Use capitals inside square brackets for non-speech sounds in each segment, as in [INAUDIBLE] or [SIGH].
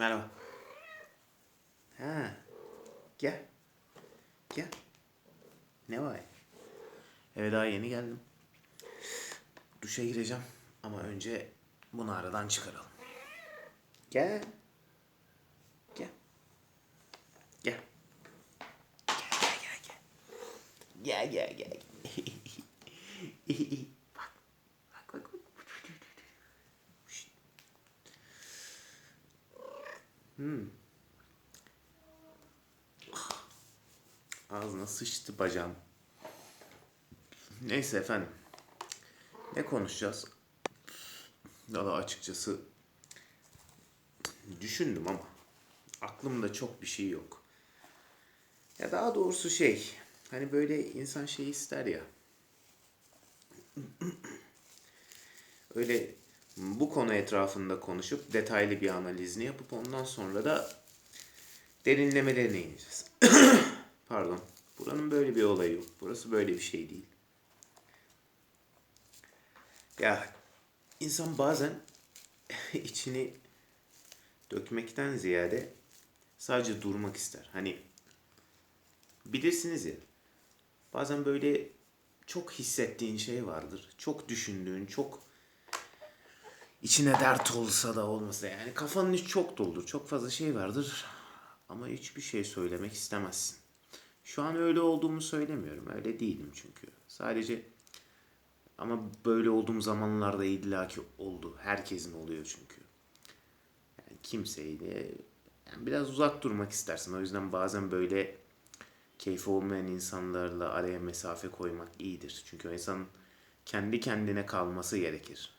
Merhaba. Ha. Gel. Gel. Ne var? Eve daha yeni geldim. Duşa gireceğim ama önce bunu aradan çıkaralım. Gel. Gel. Gel. Gel gel gel gel. Gel gel [LAUGHS] Ağzına sıçtı bacağım. Neyse efendim. Ne konuşacağız? Valla açıkçası düşündüm ama aklımda çok bir şey yok. Ya daha doğrusu şey, hani böyle insan şey ister ya. Öyle bu konu etrafında konuşup detaylı bir analizini yapıp ondan sonra da derinlemelerine ineceğiz. Pardon. Buranın böyle bir olayı yok. Burası böyle bir şey değil. Ya insan bazen [LAUGHS] içini dökmekten ziyade sadece durmak ister. Hani bilirsiniz ya bazen böyle çok hissettiğin şey vardır. Çok düşündüğün, çok içine dert olsa da olmasa yani kafanın içi çok doludur. Çok fazla şey vardır ama hiçbir şey söylemek istemezsin. Şu an öyle olduğumu söylemiyorum. Öyle değilim çünkü. Sadece ama böyle olduğum zamanlarda illaki oldu. Herkesin oluyor çünkü. Yani kimseyle yani biraz uzak durmak istersin. O yüzden bazen böyle keyfi olmayan insanlarla araya mesafe koymak iyidir. Çünkü o insanın kendi kendine kalması gerekir.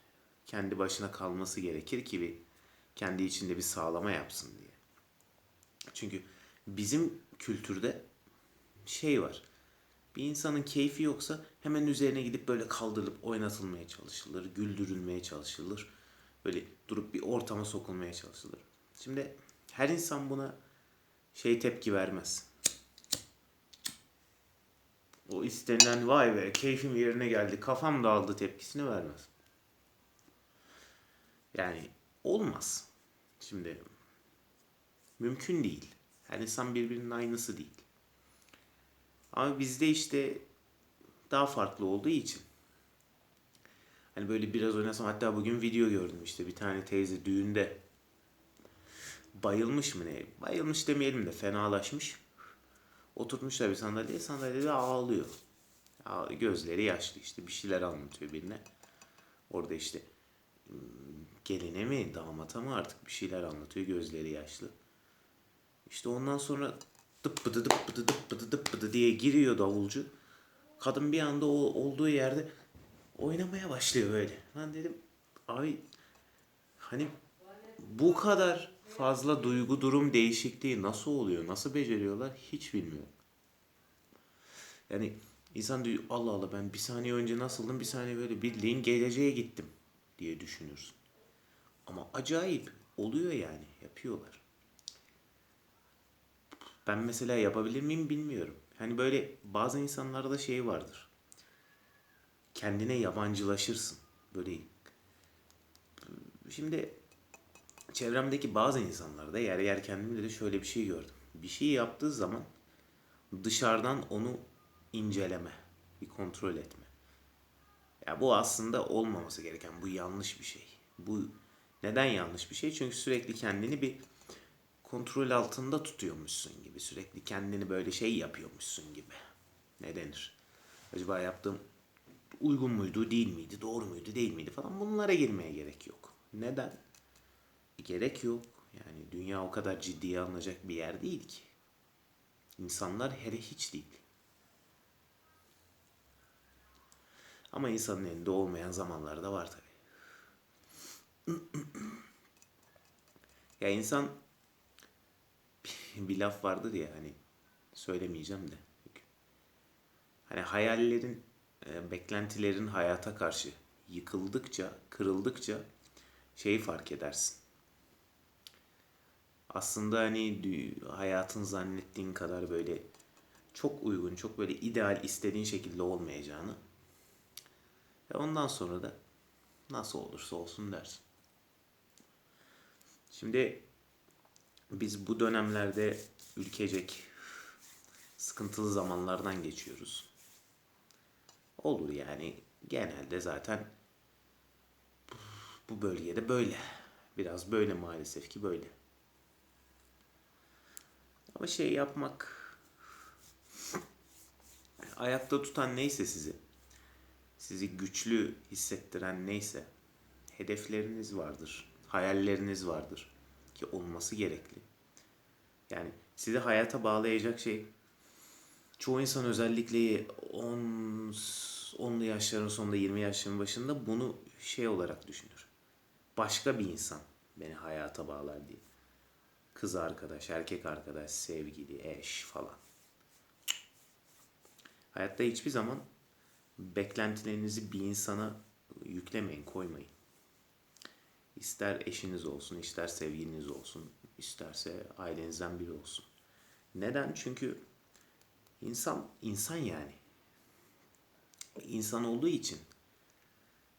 Kendi başına kalması gerekir ki bir kendi içinde bir sağlama yapsın diye. Çünkü bizim kültürde şey var. Bir insanın keyfi yoksa hemen üzerine gidip böyle kaldırılıp oynatılmaya çalışılır, güldürülmeye çalışılır. Böyle durup bir ortama sokulmaya çalışılır. Şimdi her insan buna şey tepki vermez. O istenilen vay be keyfim yerine geldi, kafam dağıldı tepkisini vermez. Yani olmaz. Şimdi mümkün değil. Her insan birbirinin aynısı değil. Ama bizde işte daha farklı olduğu için. Hani böyle biraz oynasam hatta bugün video gördüm işte bir tane teyze düğünde bayılmış mı ne? Bayılmış demeyelim de fenalaşmış. Oturtmuşlar bir sandalyeye sandalyede ağlıyor. Ağ- Gözleri yaşlı işte bir şeyler anlatıyor birine. Orada işte hmm, geline mi damata mı artık bir şeyler anlatıyor gözleri yaşlı. İşte ondan sonra dıp bıdı dıp bıdı dıp bıdı dıp bıdı diye giriyor davulcu. Kadın bir anda o olduğu yerde oynamaya başlıyor böyle. Ben dedim abi hani bu kadar fazla duygu durum değişikliği nasıl oluyor? Nasıl beceriyorlar? Hiç bilmiyorum. Yani insan diyor Allah Allah ben bir saniye önce nasıldım bir saniye böyle bildiğin geleceğe gittim diye düşünürsün. Ama acayip oluyor yani yapıyorlar. Ben mesela yapabilir miyim bilmiyorum. Hani böyle bazı insanlarda şey vardır. Kendine yabancılaşırsın. Böyle şimdi çevremdeki bazı insanlarda yer yer kendimde de şöyle bir şey gördüm. Bir şey yaptığı zaman dışarıdan onu inceleme, bir kontrol etme. Ya bu aslında olmaması gereken, bu yanlış bir şey. Bu neden yanlış bir şey? Çünkü sürekli kendini bir kontrol altında tutuyormuşsun gibi. Sürekli kendini böyle şey yapıyormuşsun gibi. Ne denir? Acaba yaptığım uygun muydu, değil miydi, doğru muydu, değil miydi falan bunlara girmeye gerek yok. Neden? Gerek yok. Yani dünya o kadar ciddiye alınacak bir yer değil ki. İnsanlar hele hiç değil. Ama insanın elinde olmayan zamanlar var tabii. [CLEARS THROAT] ya insan [LAUGHS] bir laf vardır ya hani söylemeyeceğim de. Hani hayallerin, e, beklentilerin hayata karşı yıkıldıkça, kırıldıkça şeyi fark edersin. Aslında hani hayatın zannettiğin kadar böyle çok uygun, çok böyle ideal istediğin şekilde olmayacağını ve ondan sonra da nasıl olursa olsun dersin. Şimdi biz bu dönemlerde ülkecek sıkıntılı zamanlardan geçiyoruz. Olur yani genelde zaten bu bölgede böyle. Biraz böyle maalesef ki böyle. Ama şey yapmak ayakta tutan neyse sizi, sizi güçlü hissettiren neyse, hedefleriniz vardır, hayalleriniz vardır ki olması gerekli. Yani sizi hayata bağlayacak şey çoğu insan özellikle 10 10'lu yaşların sonunda 20 yaşların başında bunu şey olarak düşünür. Başka bir insan beni hayata bağlar diye. Kız arkadaş, erkek arkadaş, sevgili, eş falan. Hayatta hiçbir zaman beklentilerinizi bir insana yüklemeyin, koymayın. İster eşiniz olsun, ister sevgiliniz olsun, isterse ailenizden biri olsun. Neden? Çünkü insan insan yani. İnsan olduğu için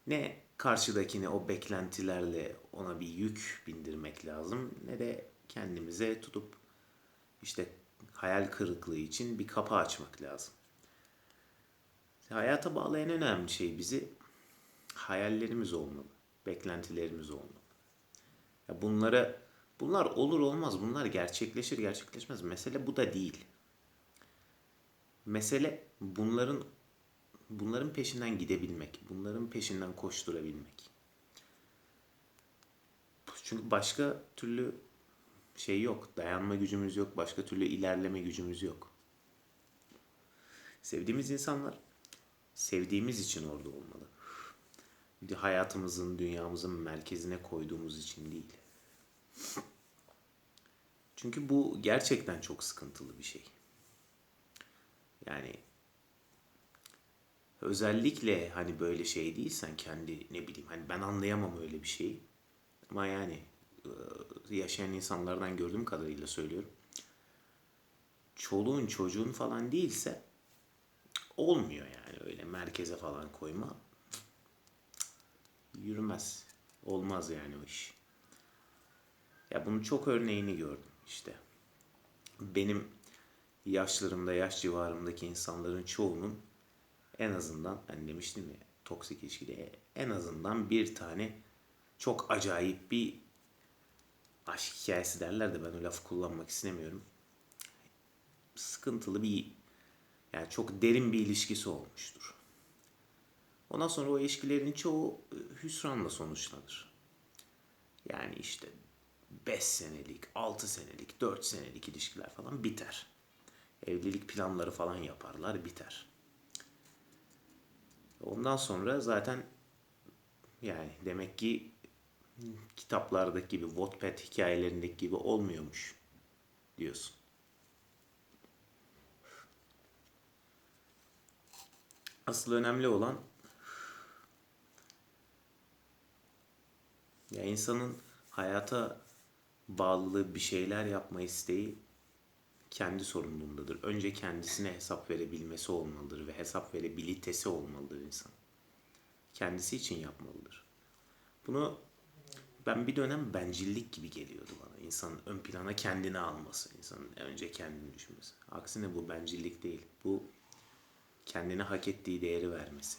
ne karşıdakine o beklentilerle ona bir yük bindirmek lazım ne de kendimize tutup işte hayal kırıklığı için bir kapı açmak lazım. Hayata bağlayan önemli şey bizi hayallerimiz olmalı, beklentilerimiz olmalı. Ya bunlara bunlar olur olmaz, bunlar gerçekleşir gerçekleşmez. Mesele bu da değil. Mesele bunların bunların peşinden gidebilmek, bunların peşinden koşturabilmek. Çünkü başka türlü şey yok, dayanma gücümüz yok, başka türlü ilerleme gücümüz yok. Sevdiğimiz insanlar sevdiğimiz için orada olmalı. Hayatımızın, dünyamızın merkezine koyduğumuz için değil. Çünkü bu gerçekten çok sıkıntılı bir şey. Yani özellikle hani böyle şey değilsen kendi ne bileyim hani ben anlayamam öyle bir şeyi. Ama yani yaşayan insanlardan gördüğüm kadarıyla söylüyorum. Çoluğun çocuğun falan değilse olmuyor yani öyle merkeze falan koyma. Yürümez. Olmaz yani o iş. Ya bunun çok örneğini gördüm işte. Benim yaşlarımda, yaş civarımdaki insanların çoğunun en azından hani demiştim ya toksik ilişkide en azından bir tane çok acayip bir aşk hikayesi derler de ben o lafı kullanmak istemiyorum. Sıkıntılı bir yani çok derin bir ilişkisi olmuştur. Ondan sonra o ilişkilerin çoğu e, hüsranla sonuçlanır. Yani işte 5 senelik, 6 senelik, 4 senelik ilişkiler falan biter. Evlilik planları falan yaparlar, biter. Ondan sonra zaten yani demek ki kitaplardaki gibi, Wattpad hikayelerindeki gibi olmuyormuş diyorsun. Asıl önemli olan ya insanın hayata bağlılığı bir şeyler yapma isteği kendi sorumluluğundadır. Önce kendisine hesap verebilmesi olmalıdır ve hesap verebilitesi olmalıdır insan. Kendisi için yapmalıdır. Bunu ben bir dönem bencillik gibi geliyordu bana. İnsanın ön plana kendini alması, insanın önce kendini düşünmesi. Aksine bu bencillik değil. Bu kendine hak ettiği değeri vermesi.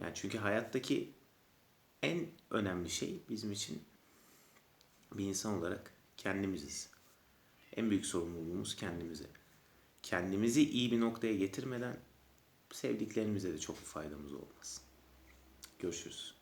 Yani çünkü hayattaki en önemli şey bizim için bir insan olarak kendimiziz. En büyük sorumluluğumuz kendimize. Kendimizi iyi bir noktaya getirmeden sevdiklerimize de çok faydamız olmaz. Görüşürüz.